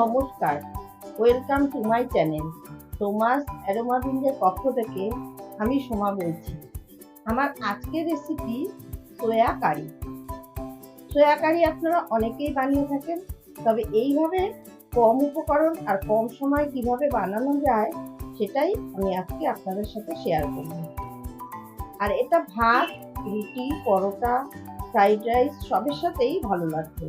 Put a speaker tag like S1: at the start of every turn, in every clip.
S1: নমস্কার। Welcome to my channel Soma's অ্যারোমাবিন্দের পক্ষ থেকে আমি সোমা বলছি। আমার আজকের রেসিপি সোয়া কারি সোয়া কারি আপনারা অনেকেই বানিয়ে থাকেন, তবে এইভাবে কম উপকরণ আর কম সময় কীভাবে বানানো যায়, সেটাই আমি আজকে আপনাদের সাথে শেয়ার করব। আর এটা ভাত, রুটি, পরোটা ফ্রাইড রাইস সবের সাথেই ভালো লাগবে।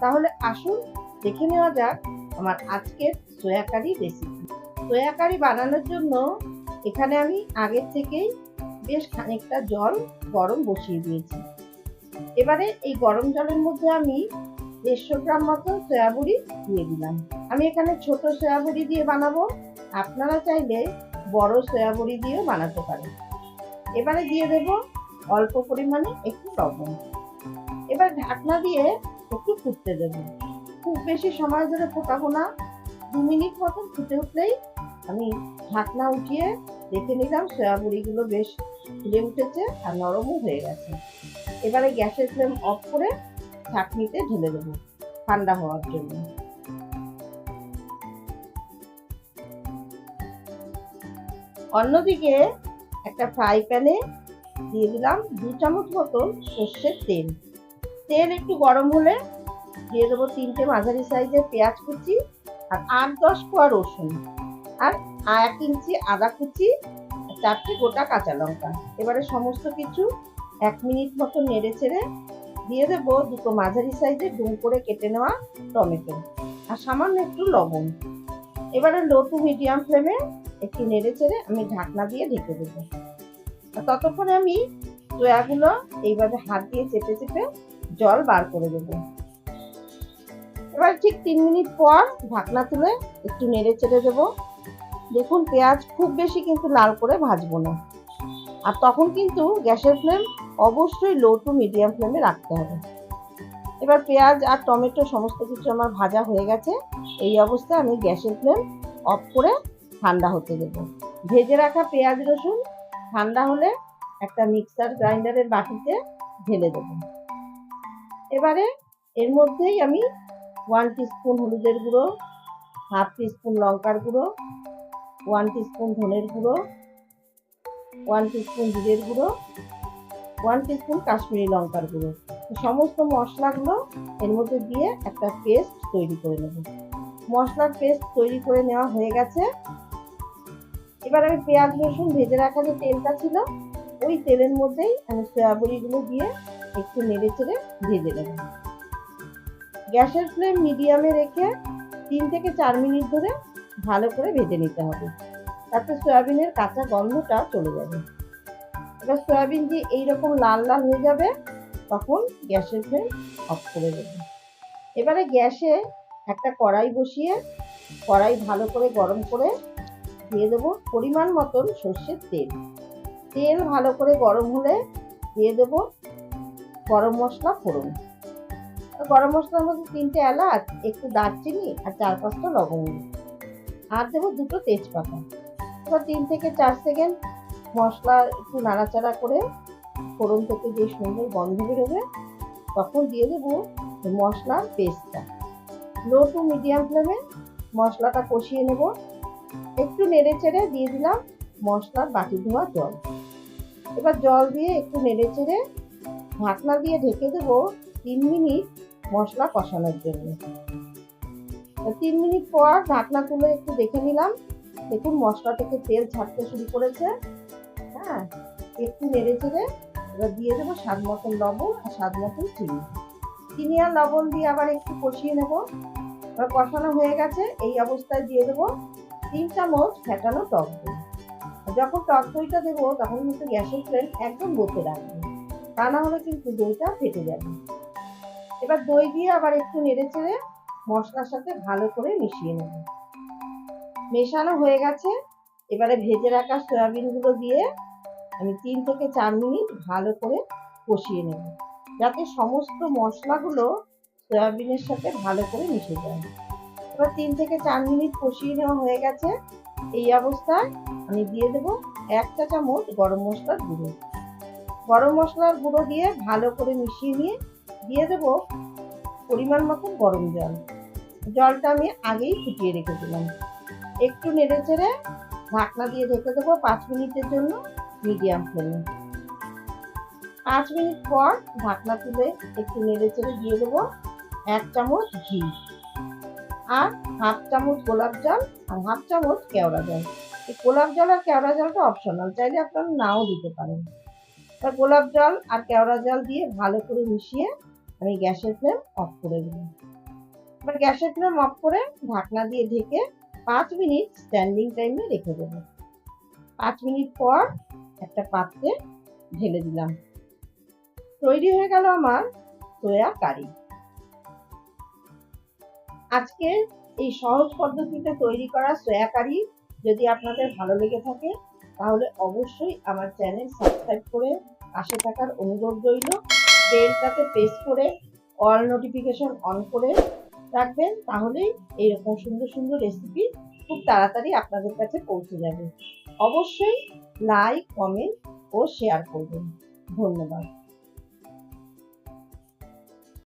S1: তাহলে আসুন, দেখে নেওয়া যাক আমার আজকের সোয়া কারি রেসিপি সোয়া কারি বানানোর জন্য এখানে আমি আগের থেকেই বেশ খানিকটা জল গরম বসিয়ে দিয়েছি। এবারে এই গরম জলের মধ্যে আমি দেড়শো গ্রাম মতো সয়াবড়ি দিয়ে দিলাম। আমি এখানে ছোট সয়াবড়ি দিয়ে বানাবো। আপনারা চাইলে বড় সয়াবড়ি দিয়েও বানাতে পারেন। এবারে দিয়ে দেব অল্প পরিমাণে একটু লবণ। এবার ঢাকনা দিয়ে একটু ফুটতে দেবো। খুব বেশি সময় ধরে ফোটাবো না। দু মিনিট মতন ফুটে উঠলেই আমি ঢাকনা উঠিয়ে দেখে নিলাম, সয়াবড়িগুলো বেশ ফুলে উঠেছে আর নরমও হয়ে গেছে। এবারে গ্যাসের ফ্লেম অফ করে ছাঁকনিতে ঢেলে দেবো ঠান্ডা হওয়ার জন্য। অন্যদিকে একটা ফ্রাই প্যানে দিয়ে দিলাম দু চামচ মতন সর্ষের তেল। তেল একটু গরম হলে দিয়ে দেবো তিনটে মাঝারি সাইজের পেঁয়াজ কুচি আর আট দশ কোয়া রসুন। আর এক ইঞ্চি আদা কুচি, চারটে গোটা কাঁচা লঙ্কা। এবারে সমস্ত কিছু এক মিনিট মতো নেড়ে ছেড়ে দিয়ে দেবো দুটো মাঝারি সাইজের ডুম করে কেটে নেওয়া টমেটো। আর সামান্য একটু লবণ। এবারে লো টু মিডিয়াম ফ্লেমে একটু নেড়ে ছেড়ে আমি ঢাকনা দিয়ে ঢেকে দেবো। আর ততক্ষণে আমি সয়াগুলো এইভাবে হাত দিয়ে চেপে চেপে জল বার করে দেবো। ঠিক তিন মিনিট পর ঢাকনা তুলে একটু নেড়ে চেড়ে দেবো। দেখুন, পেঁয়াজ খুব বেশি কিন্তু লাল করে ভাজবো না। আর তখন কিন্তু গ্যাসের ফ্লেম অবশ্যই লো টু মিডিয়াম ফ্লেমে রাখতে হবে। এবার পেঁয়াজ আর টমেটো সমস্ত কিছু আমার ভাজা হয়ে গেছে। এই অবস্থায় আমি গ্যাসের ফ্লেম অফ করে ঠান্ডা হতে দেবো। ভেজে রাখা পেঁয়াজ রসুন ঠান্ডা হলে একটা মিক্সার গ্রাইন্ডারের বাটিতে ঢেলে দেবো। এবারে এর মধ্যেই আমি ওয়ান টিস্পুন হলুদের গুঁড়ো হাফ টিস্পুন লঙ্কার গুঁড়ো ওয়ান টিস্পুন ধনের গুঁড়ো ওয়ান টিস্পুন জিরের গুঁড়ো ওয়ান টিস্পুন কাশ্মীরি লঙ্কার গুঁড়ো। সমস্ত মশলাগুলো এর মধ্যে দিয়ে একটা পেস্ট তৈরি করে নেব। মশলার পেস্ট তৈরি করে নেওয়া হয়ে গেছে। এবার আমি পেঁয়াজ, রসুন ভেজে রাখা যে তেলটা ছিল, ওই তেলের মধ্যেই আমি সয়াবড়িগুলো দিয়ে একটু নেড়ে চেড়ে ভেজে নেব। গ্যাসের ফ্লেম মিডিয়ামে রেখে তিন থেকে চার মিনিট ধরে ভালো করে ভেজে নিতে হবে। তাতে সয়াবিনের কাঁচা গন্ধটা চলে যাবে। এবার সয়াবিন যে এইরকম লাল লাল হয়ে যাবে, তখন গ্যাসের ফ্লেম অফ করে দেবে। এবারে গ্যাসে একটা কড়াই বসিয়ে কড়াই ভালো করে গরম করে দিয়ে দেবো পরিমাণ মতন সর্ষের তেল। তেল ভালো করে গরম হলে দিয়ে দেবো গরম মশলা ফোড়ন। গরম মশলার মধ্যে তিনটে এলাচ, একটু দারচিনি আর চার পাঁচটা লবঙ্গ আর দেবো দুটো তেজপাতা। এবার তিন থেকে চার সেকেন্ড মশলা একটু নাড়াচাড়া করে ফোড়ন থেকে যে সুন্দর গন্ধ বেরোবে, তখন দিয়ে দেবো মশলার পেস্টটা লো টু মিডিয়াম ফ্লেমে মশলাটা কষিয়ে নেব। একটু নেড়ে চেড়ে দিয়ে দিলাম মশলার বাটি ধোয়া জল। এবার জল দিয়ে একটু নেড়ে চেড়ে ঢাকনা দিয়ে ঢেকে দেবো তিন মিনিট মশলা কষানোর জন্য। তিন মিনিট পর ঢাকনা তুলে একটু দেখে নিলাম। দেখুন মশলা থেকে তেল ছাড়তে শুরু করেছে। হ্যাঁ একটু নেড়ে চেড়ে এবার দিয়ে দেবো স্বাদ মতন লবণ আর স্বাদ মতন চিনি। চিনি আর লবণ দিয়ে আবার একটু কষিয়ে নেব। এবার কষানো হয়ে গেছে। এই অবস্থায় দিয়ে দেবো তিন চামচ ফেটানো টক দই। যখন টক দইটা দেবো, তখন কিন্তু গ্যাসের ফ্লেম একদম লোতে রাখবে তা না হলে কিন্তু দইটা ফেটে যাবে। এবার দই দিয়ে আবার একটু নেড়ে চেড়ে মশলার সাথে ভালো করে মিশিয়ে নেব। মেশানো হয়ে গেছে। এবারে ভেজে রাখা সয়াবিনগুলো দিয়ে আমি তিন থেকে চার মিনিট ভালো করে কষিয়ে নেব। যাতে সমস্ত মশলাগুলো সয়াবিনের সাথে ভালো করে মিশে যায়। এবার তিন থেকে চার মিনিট কষিয়ে নেওয়া হয়ে গেছে। এই অবস্থায় আমি দিয়ে দেবো এক চা চামচ গরম মশলার গুঁড়ো। গরম মশলার গুঁড়ো দিয়ে ভালো করে মিশিয়ে নিয়ে দিয়ে দেবো পরিমাণ মতন গরম জল। জলটা আমি আগেই ফুটিয়ে রেখেছিলাম একটু নেড়ে চেড়ে ঢাকনা দিয়ে ঢেকে দেবো পাঁচ মিনিটের জন্য মিডিয়াম ফ্লেমে। পাঁচ মিনিট পর ঢাকনা তুলে একটু নেড়ে চেড়ে দিয়ে দেবো এক চামচ ঘি আর হাফ চামচ গোলাপ জল আর হাফ চামচ কেওড়া জল। এই গোলাপ জল আর কেওড়া জলটা অপশনাল চাইলে আপনারা নাও দিতে পারেন। তা গোলাপ জল আর কেওড়া জল দিয়ে ভালো করে মিশিয়ে আমি গ্যাসের ফ্লেম অফ করে দিলাম এবার গ্যাসের ফ্লেম অফ করে ঢাকনা দিয়ে ঢেকে পাঁচ মিনিট স্ট্যান্ডিং টাইমে রেখে দেবো। পাঁচ মিনিট পর একটা পাত্রে ঢেলে দিলাম। তৈরি হয়ে গেল আমার সোয়া কারি আজকে এই সহজ পদ্ধতিতে তৈরি করা সোয়া কারি যদি আপনাদের ভালো লেগে থাকে, তাহলে অবশ্যই আমার চ্যানেল সাবস্ক্রাইব করে পাশে থাকার অনুরোধ রইল। বেলটাতে প্রেস করে অল নোটিফিকেশন অন করে রাখবেন তাহলেই এইরকম সুন্দর সুন্দর রেসিপি খুব তাড়াতাড়ি আপনাদের কাছে পৌঁছে যাবে। অবশ্যই লাইক কমেন্ট ও শেয়ার করবেন। ধন্যবাদ।